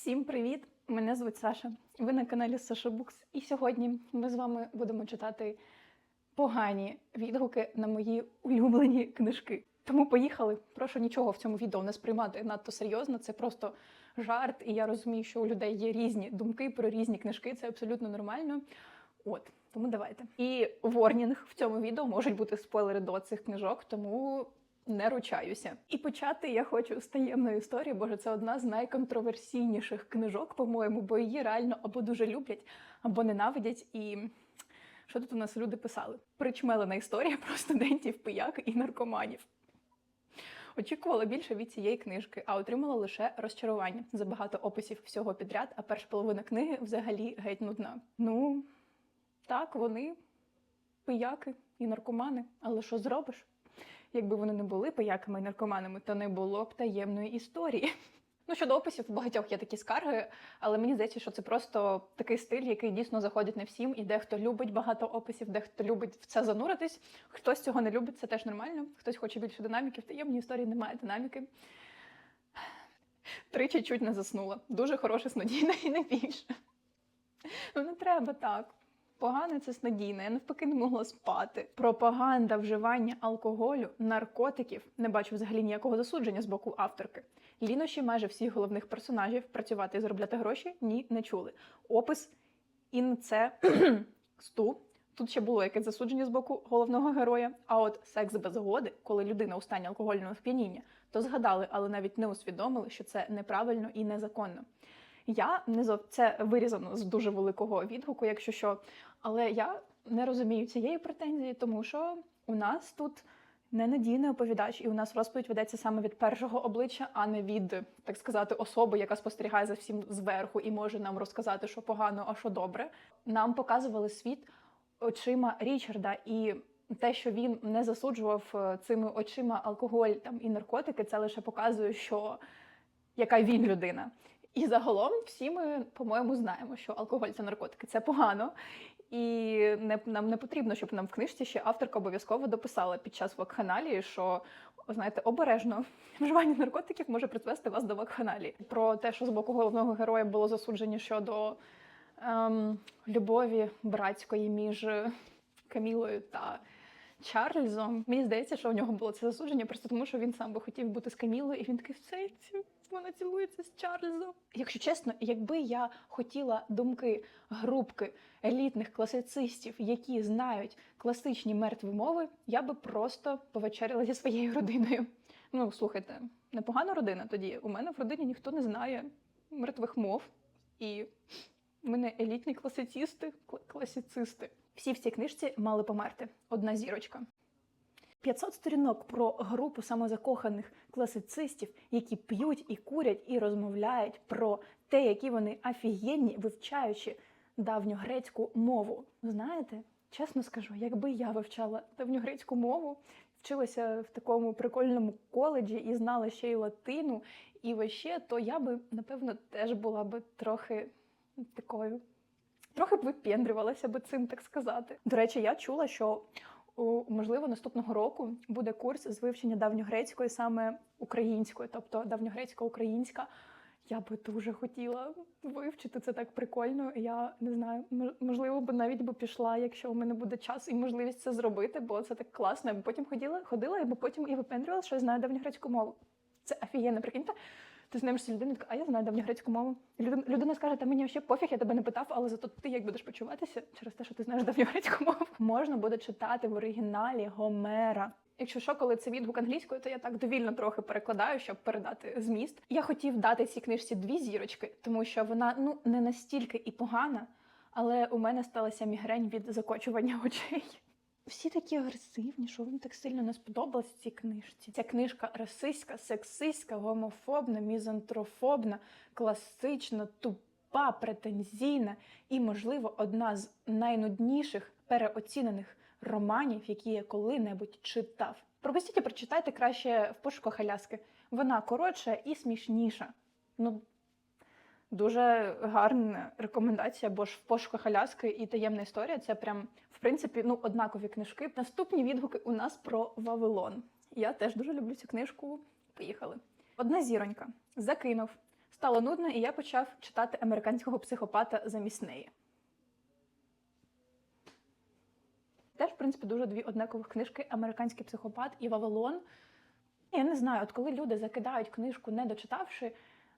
Всім привіт! Мене звуть Саша. Ви на каналі Саша Букс. І сьогодні ми з вами будемо читати погані відгуки на мої улюблені книжки. Тому поїхали. Прошу нічого в цьому відео не сприймати надто серйозно. Це просто жарт, і я розумію, що у людей є різні думки про різні книжки. Це абсолютно нормально. От, тому давайте. І ворнінг в цьому відео можуть бути спойлери до цих книжок, тому не ручаюся. І почати я хочу з таємної історії, бо це одна з найконтроверсійніших книжок, по-моєму, бо її реально або дуже люблять, або ненавидять. І що тут у нас люди писали? Причмелена історія про студентів, пияк і наркоманів. Очікувала більше від цієї книжки, а отримала лише розчарування. Забагато описів всього підряд, а перша половина книги взагалі геть нудна. Ну, так, вони пияки і наркомани, але що зробиш? Якби вони не були пияками і наркоманами, то не було б таємної історії. Ну, щодо описів, у багатьох є такі скарги, але мені здається, що це просто такий стиль, який дійсно заходить не всім, і дехто любить багато описів, дехто любить в це зануритись. Хтось цього не любить, це теж нормально. Хтось хоче більше динаміки. В таємній історії немає динаміки. Тричі чуть не заснула. Дуже хороше снодійне і не більше. Ну, не треба так. Погане це снодійне, я навпаки не могла спати. Пропаганда вживання алкоголю, наркотиків не бачу взагалі ніякого засудження з боку авторки. Лінощі майже всіх головних персонажів працювати і заробляти гроші ні, не чули. Опис інце сту. Тут ще було якесь засудження з боку головного героя. А от секс без згоди, коли людина у стані алкогольного сп'яніння, то згадали, але навіть не усвідомили, що це неправильно і незаконно. Я не зов... це вирізано з дуже великого відгуку, якщо що. Але я не розумію цієї претензії, тому що у нас тут ненадійний оповідач, і у нас розповідь ведеться саме від першого обличчя, а не від, так сказати, особи, яка спостерігає за всім зверху і може нам розказати, що погано, а що добре. Нам показували світ очима Річарда і. Те, що він не засуджував е, цими очима алкоголь там і наркотики, це лише показує, що яка він людина. І загалом всі ми, по-моєму, знаємо, що алкоголь та наркотики це погано, і не нам не потрібно, щоб нам в книжці ще авторка обов'язково дописала під час вакханалії, що знаєте, обережно вживання наркотиків може призвести вас до вакханалії. Про те, що з боку головного героя було засудження щодо ем, любові братської між Камілою та. Чарльзом. Мені здається, що у нього було це засудження, просто тому що він сам би хотів бути з Камілою, і він такий в сенсі, вона цілується з Чарльзом. Якщо чесно, якби я хотіла думки групки елітних класицистів, які знають класичні мертві мови, я би просто повечеряла зі своєю родиною. Ну, слухайте, непогана родина тоді. У мене в родині ніхто не знає мертвих мов, і ми не елітні класицисти, класицисти. Всі в цій книжці мали померти. Одна зірочка. 500 сторінок про групу самозакоханих класицистів, які п'ють і курять і розмовляють про те, які вони офігенні, вивчаючи давньогрецьку мову. Знаєте, чесно скажу, якби я вивчала давньогрецьку мову, вчилася в такому прикольному коледжі і знала ще й латину, і ваще, то я би, напевно, теж була би трохи такою. Трохи б випендрювалася би цим, так сказати. До речі, я чула, що у, можливо наступного року буде курс з вивчення давньогрецької, саме української, тобто давньогрецька українська. Я би дуже хотіла вивчити це так прикольно. Я не знаю, можливо, б навіть би пішла, якщо у мене буде час і можливість це зробити, бо це так класно. Я б потім ходила, ходила, і потім і випендрювала, що я знаю давньогрецьку мову. Це офігенно, прикиньте. Ти знаєшся людину, а я знаю давньогрецьку мову. Людина, людина скаже, та мені ще пофіг, я тебе не питав, але зато ти як будеш почуватися через те, що ти знаєш давньогрецьку мову. Можна буде читати в оригіналі Гомера. Якщо що, коли це відгук англійською, то я так довільно трохи перекладаю, щоб передати зміст. Я хотів дати цій книжці дві зірочки, тому що вона ну не настільки і погана, але у мене сталася мігрень від закочування очей. Всі такі агресивні, що вам так сильно не сподобалось цій книжці. Ця книжка расистська, сексистська, гомофобна, мізантрофобна, класична, тупа, претензійна і, можливо, одна з найнудніших переоцінених романів, які я коли-небудь читав. Пропустіть прочитайте краще в пошуках Аляски. Вона коротша і смішніша. Ну, Дуже гарна рекомендація, бо ж в пошуках Аляски і таємна історія це прям в принципі ну однакові книжки. Наступні відгуки у нас про Вавилон. Я теж дуже люблю цю книжку. Поїхали. Одна зіронька закинув Стало нудно, і я почав читати американського психопата замість неї. Теж, в принципі, дуже дві однакових книжки: Американський психопат і Вавилон. Я не знаю, от коли люди закидають книжку, не дочитавши,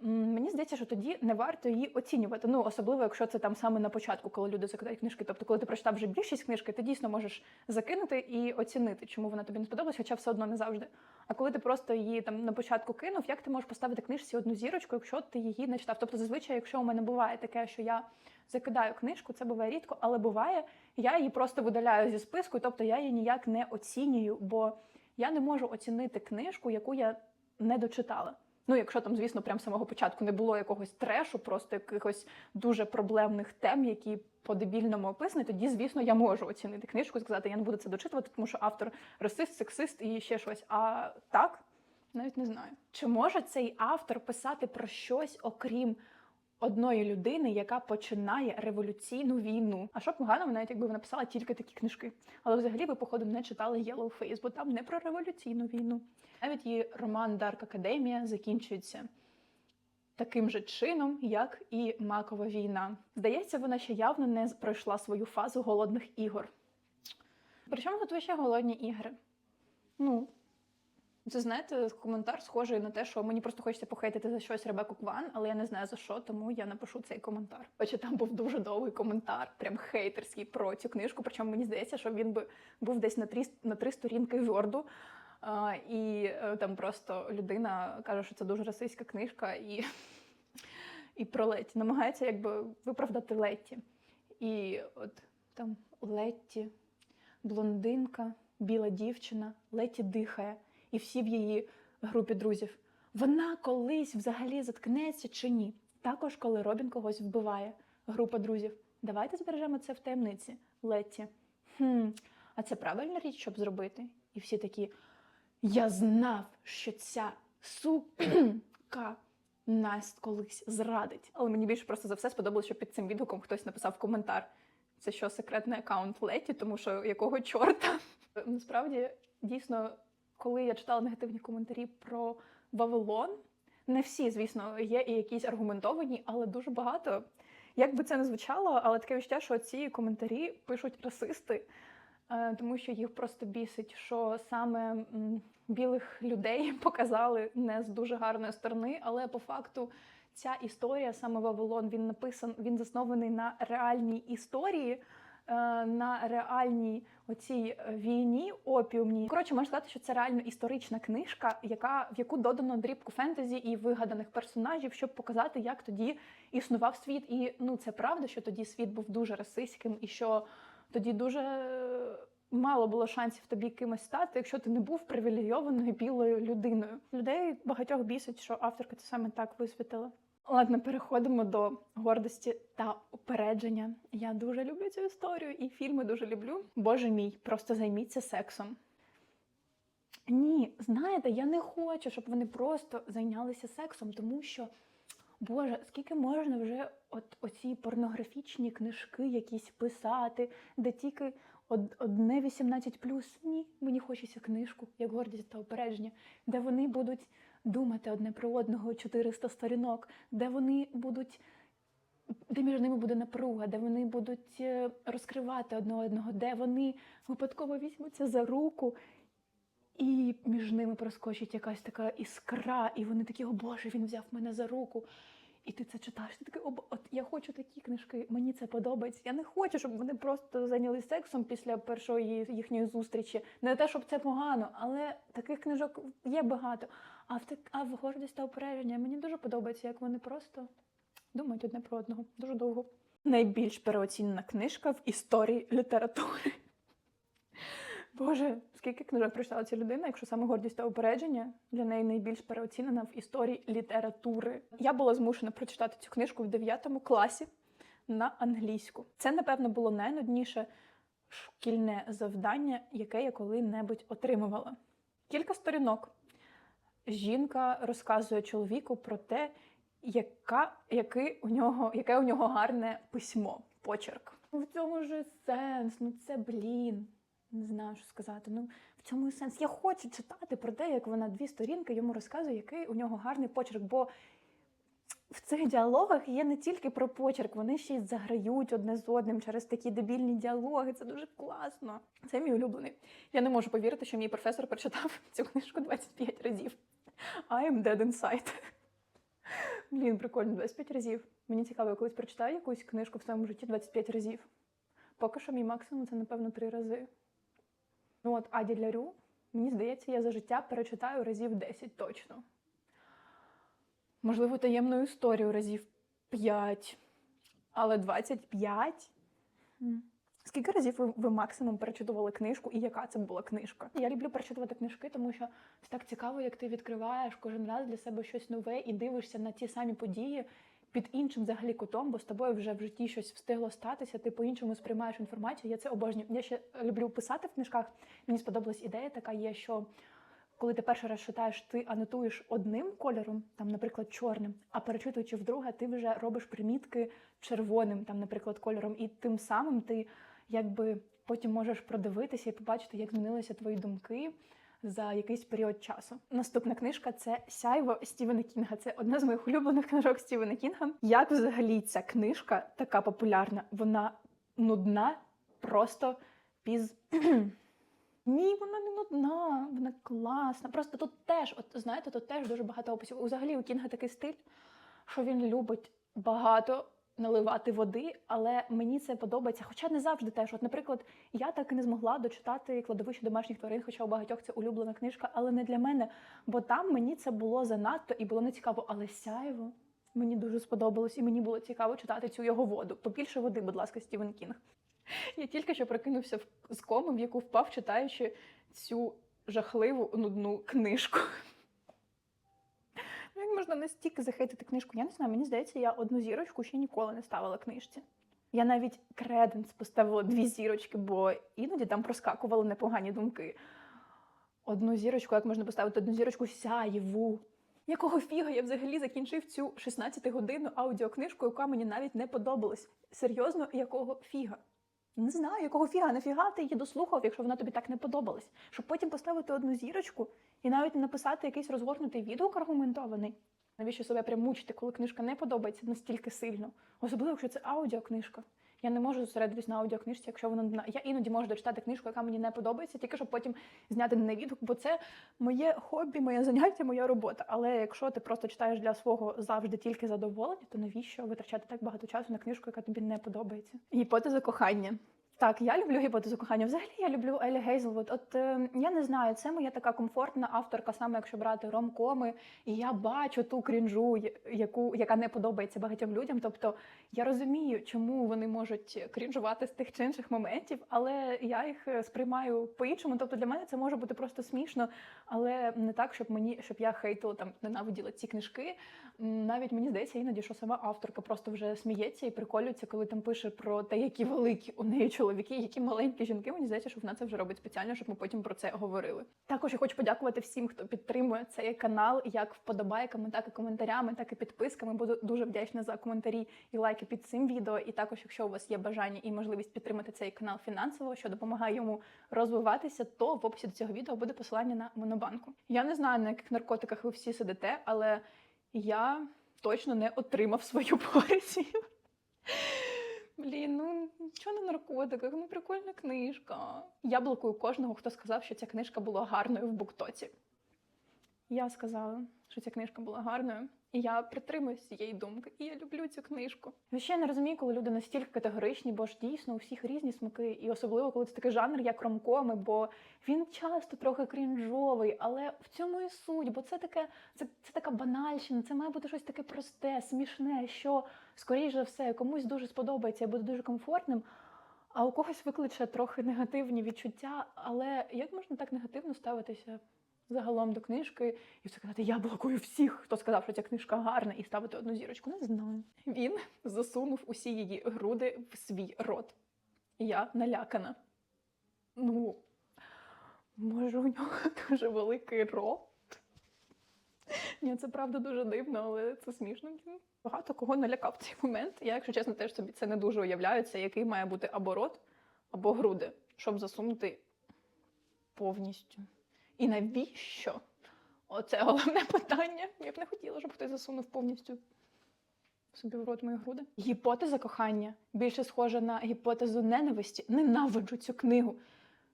мені здається, що тоді не варто її оцінювати. Ну, особливо, якщо це там саме на початку, коли люди закидають книжки. Тобто, коли ти прочитав вже більшість книжки, ти дійсно можеш закинути і оцінити, чому вона тобі не сподобалась, хоча все одно не завжди. А коли ти просто її там на початку кинув, як ти можеш поставити книжці одну зірочку, якщо ти її не читав? Тобто, зазвичай, якщо у мене буває таке, що я закидаю книжку, це буває рідко, але буває, я її просто видаляю зі списку, тобто я її ніяк не оцінюю, бо я не можу оцінити книжку, яку я не дочитала. Ну, якщо там, звісно, прямо самого початку не було якогось трешу, просто якихось дуже проблемних тем, які по-дебільному описані, тоді, звісно, я можу оцінити книжку сказати, я не буду це дочитувати, тому що автор расист, сексист і ще щось. А так, навіть не знаю. Чи може цей автор писати про щось, окрім одної людини, яка починає революційну війну? А що б поганого, навіть якби вона написала тільки такі книжки. Але взагалі ви, походу, не читали Yellow Face, бо там не про революційну війну. Навіть її роман Дарк Академія закінчується таким же чином, як і Макова війна. Здається, вона ще явно не пройшла свою фазу голодних ігор. Причому тут ще голодні ігри? Ну, це знаєте, коментар схожий на те, що мені просто хочеться похейтити за щось Ребеку Кван, але я не знаю за що, тому я напишу цей коментар. Хоча там був дуже довгий коментар, прям хейтерський про цю книжку. Причому мені здається, що він би був десь на три, на три сторінки вьорду. І е, там просто людина каже, що це дуже расистська книжка, і, і про Летті. Намагається якби виправдати Летті. І от там Летті, блондинка, біла дівчина, Летті дихає, і всі в її групі друзів. Вона колись взагалі заткнеться чи ні? Також, коли Робін когось вбиває, група друзів. Давайте збережемо це в таємниці, Летті. Хм, а це правильна річ, щоб зробити? І всі такі. Я знав, що ця сука нас колись зрадить. Але мені більше просто за все сподобалося, що під цим відгуком хтось написав коментар. Це що секретний аккаунт Леті, тому що якого чорта? Насправді, дійсно, коли я читала негативні коментарі про Вавилон, не всі, звісно, є і якісь аргументовані, але дуже багато. Як би це не звучало, але таке відчуття, що ці коментарі пишуть расисти. Е, тому що їх просто бісить, що саме білих людей показали не з дуже гарної сторони, але по факту ця історія, саме Вавилон, він написан, він заснований на реальній історії, на реальній оцій е, війні опіумній. Коротше, можна сказати, що це реально історична книжка, яка в яку додано дрібку фентезі і вигаданих персонажів, щоб показати, як тоді існував світ. І ну це правда, що тоді світ був дуже расистським і що тоді дуже е, мало було шансів тобі кимось стати, якщо ти не був привілейованою білою людиною. Людей багатьох бісить, що авторка це саме так висвітила. Ладно, переходимо до гордості та упередження. Я дуже люблю цю історію і фільми дуже люблю. Боже мій, просто займіться сексом. Ні, знаєте, я не хочу, щоб вони просто зайнялися сексом, тому що, Боже, скільки можна вже от оці порнографічні книжки якісь писати, де тільки од- одне 18 Ні, мені хочеться книжку, як гордість та упередження, де вони будуть думати одне про одного 400 сторінок, де вони будуть. Де між ними буде напруга, де вони будуть е, розкривати одне одного, де вони випадково візьмуться за руку, і між ними проскочить якась така іскра, і вони такі, о Боже, він взяв мене за руку. І ти це читаєш, ти такий, от я хочу такі книжки, мені це подобається. Я не хочу, щоб вони просто зайнялися сексом після першої їхньої зустрічі. Не те, щоб це погано, але таких книжок є багато. А в так, а в гордість та упередження мені дуже подобається, як вони просто думають одне про одного дуже довго. Найбільш переоцінена книжка в історії літератури. Боже, скільки книжок прочитала ця людина, якщо саме гордість та упередження для неї найбільш переоцінена в історії літератури. Я була змушена прочитати цю книжку в 9 класі на англійську. Це, напевно, було найнудніше шкільне завдання, яке я коли-небудь отримувала. Кілька сторінок. Жінка розказує чоловіку про те, яка, який у нього, яке у нього гарне письмо, почерк. Ну, В цьому ж сенс, ну це блін. Не знаю, що сказати. Ну, в цьому і сенс. Я хочу читати про те, як вона дві сторінки йому розказує, який у нього гарний почерк. Бо в цих діалогах є не тільки про почерк, вони ще й заграють одне з одним через такі дебільні діалоги. Це дуже класно. Це мій улюблений. Я не можу повірити, що мій професор прочитав цю книжку 25 разів. I'm dead inside. Блін, прикольно, 25 разів. Мені цікаво, я колись прочитаю якусь книжку в своєму житті 25 разів. Поки що мій максимум це, напевно, 3 рази. Ну от Аді Лярю, мені здається, я за життя перечитаю разів 10 точно. Можливо, таємну історію разів 5. Але 25? М. Скільки разів ви, ви максимум перечитували книжку і яка це була книжка? Я люблю перечитувати книжки, тому що це так цікаво, як ти відкриваєш кожен раз для себе щось нове і дивишся на ті самі події під іншим взагалі кутом, бо з тобою вже в житті щось встигло статися, ти по-іншому сприймаєш інформацію. Я це обожнюю. Я ще люблю писати в книжках. Мені сподобалась ідея така є, що коли ти перший раз читаєш, ти анотуєш одним кольором, там, наприклад, чорним, а перечитуючи вдруге, ти вже робиш примітки червоним, там, наприклад, кольором, і тим самим ти якби потім можеш продивитися і побачити, як змінилися твої думки за якийсь період часу. Наступна книжка це Сяйво Стівена Кінга. Це одна з моїх улюблених книжок Стівена Кінга. Як взагалі ця книжка така популярна? Вона нудна, просто піз. Ні, вона не нудна, вона класна. Просто тут теж, от знаєте, тут теж дуже багато описів. Взагалі у Кінга такий стиль, що він любить багато наливати води, але мені це подобається. Хоча не завжди теж. От, наприклад, я так і не змогла дочитати кладовище домашніх тварин, хоча у багатьох це улюблена книжка, але не для мене, бо там мені це було занадто і було не цікаво. Але сяйво мені дуже сподобалось, і мені було цікаво читати цю його воду. Побільше води, будь ласка, Стівен Кінг. Я тільки що прокинувся з коми, в яку впав, читаючи цю жахливу нудну книжку. Можна настільки захейтити книжку? Я не знаю, мені здається, я одну зірочку ще ніколи не ставила книжці. Я навіть креденс поставила дві зірочки, бо іноді там проскакували непогані думки. Одну зірочку, як можна поставити одну зірочку сяєву. Якого фіга я взагалі закінчив цю 16-годинну аудіокнижку, яка мені навіть не подобалась. Серйозно, якого фіга? Не знаю, якого фіга, нафіга ти її дослухав, якщо вона тобі так не подобалась. Щоб потім поставити одну зірочку і навіть написати якийсь розгорнутий відгук аргументований. Навіщо себе прям мучити, коли книжка не подобається настільки сильно? Особливо, якщо це аудіокнижка. Я не можу зосередитись на аудіокнижці, якщо вона я іноді можу дочитати книжку, яка мені не подобається, тільки щоб потім зняти на відгук, бо це моє хобі, моє заняття, моя робота. Але якщо ти просто читаєш для свого завжди тільки задоволення, то навіщо витрачати так багато часу на книжку, яка тобі не подобається? Гіпотеза кохання. Так, я люблю гіпотезу кохання. Взагалі я люблю Елі Гейзелвуд. От е, я не знаю, це моя така комфортна авторка, саме якщо брати ромкоми, і я бачу ту крінжу, яку яка не подобається багатьом людям. Тобто я розумію, чому вони можуть крінжувати з тих чи інших моментів, але я їх е, сприймаю по-іншому. Тобто для мене це може бути просто смішно, але не так, щоб мені щоб я хейтила там ненавиділа ці книжки. Навіть мені здається іноді, що сама авторка просто вже сміється і приколюється, коли там пише про те, які великі у неї чоловіки, які маленькі жінки. Мені здається, що вона це вже робить спеціально, щоб ми потім про це говорили. Також я хочу подякувати всім, хто підтримує цей канал, як вподобайками, так і коментарями, так і підписками. Буду дуже вдячна за коментарі і лайки під цим відео. І також, якщо у вас є бажання і можливість підтримати цей канал фінансово, що допомагає йому розвиватися, то в описі до цього відео буде посилання на монобанку. Я не знаю, на яких наркотиках ви всі сидите, але я точно не отримав свою порцію. Блін, ну нічого на наркотиках, ну прикольна книжка. Я блокую кожного, хто сказав, що ця книжка була гарною в буктоці. Я сказала, що ця книжка була гарною, і я притримуюсь цієї думки, і я люблю цю книжку. Я ще не розумію, коли люди настільки категоричні, бо ж дійсно у всіх різні смаки, і особливо коли це такий жанр, як ромкоми, бо він часто трохи крінжовий, але в цьому і суть, бо це таке, це, це така банальщина, це має бути щось таке просте, смішне, що скоріш за все комусь дуже сподобається і буде дуже комфортним. А у когось викличе трохи негативні відчуття. Але як можна так негативно ставитися загалом до книжки і все казати, я блокую всіх, хто сказав, що ця книжка гарна, і ставити одну зірочку? Не знаю. Він засунув усі її груди в свій рот. Я налякана. Ну, може, у нього дуже великий рот. Ні, це правда дуже дивно, але це смішно. Багато кого налякав цей момент. Я, якщо чесно, теж собі це не дуже уявляю. Це який має бути або рот, або груди, щоб засунути повністю. І навіщо? Оце головне питання. Я б не хотіла, щоб хтось засунув повністю собі в рот мої груди. Гіпотеза кохання більше схожа на гіпотезу ненависті. Ненавиджу цю книгу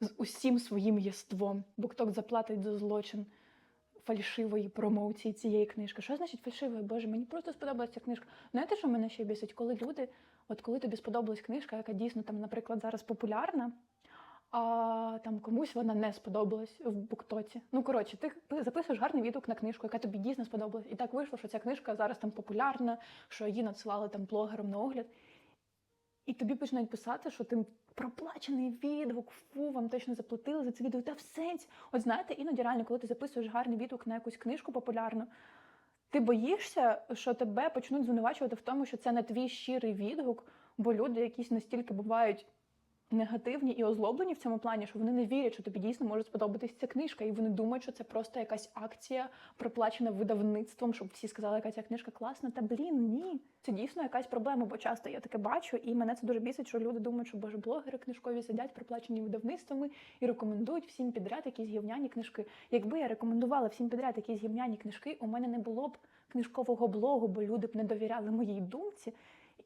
з усім своїм єством. Букток заплатить за злочин фальшивої промоції цієї книжки. Що значить фальшивої? Боже, мені просто сподобалася книжка. Знаєте, що мене ще бісить? Коли люди, от коли тобі сподобалась книжка, яка дійсно там, наприклад, зараз популярна. А там комусь вона не сподобалась в буктоці. Ну коротше, ти записуєш гарний відгук на книжку, яка тобі дійсно сподобалась. І так вийшло, що ця книжка зараз там популярна, що її надсилали там блогерам на огляд. І тобі починають писати, що ти проплачений відгук, фу, вам точно заплатили за цей відгук. Та в сенсі. От знаєте, іноді реально, коли ти записуєш гарний відгук на якусь книжку популярну, ти боїшся, що тебе почнуть звинувачувати в тому, що це не твій щирий відгук, бо люди якісь настільки бувають негативні і озлоблені в цьому плані, що вони не вірять, що тобі дійсно може сподобатись ця книжка, і вони думають, що це просто якась акція, проплачена видавництвом, щоб всі сказали, яка ця книжка класна. Та блін, ні. Це дійсно якась проблема, бо часто я таке бачу, і мене це дуже бісить, що люди думають, що боже, блогери книжкові сидять, проплачені видавництвами і рекомендують всім підряд якісь гівняні книжки. Якби я рекомендувала всім підряд якісь гівняні книжки, у мене не було б книжкового блогу, бо люди б не довіряли моїй думці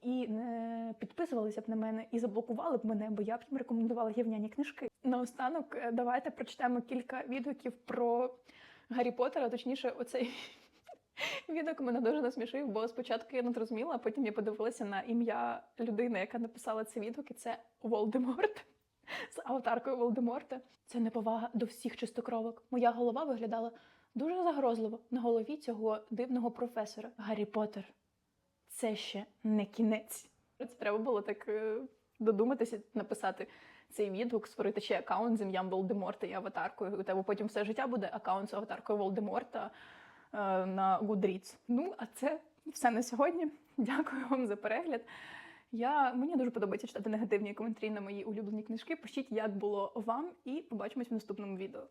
і не підписувалися б на мене і заблокували б мене, бо я б їм рекомендувала гівняні книжки. Наостанок, е, давайте прочитаємо кілька відгуків про Гаррі Поттера, точніше, оцей відгук мене дуже насмішив, бо спочатку я не зрозуміла, а потім я подивилася на ім'я людини, яка написала цей відгук, і це Волдеморт. З аватаркою Волдеморта. Це неповага до всіх чистокровок. Моя голова виглядала дуже загрозливо на голові цього дивного професора. Гаррі Поттер це ще не кінець. Це треба було так е, додуматися, написати цей відгук, створити ще аккаунт з ім'ям Волдеморта і аватаркою. У тебе потім все життя буде аккаунт з аватаркою Волдеморта е, на Goodreads. Ну, а це все на сьогодні. Дякую вам за перегляд. Я, мені дуже подобається читати негативні коментарі на мої улюблені книжки. Пишіть, як було вам, і побачимось в наступному відео.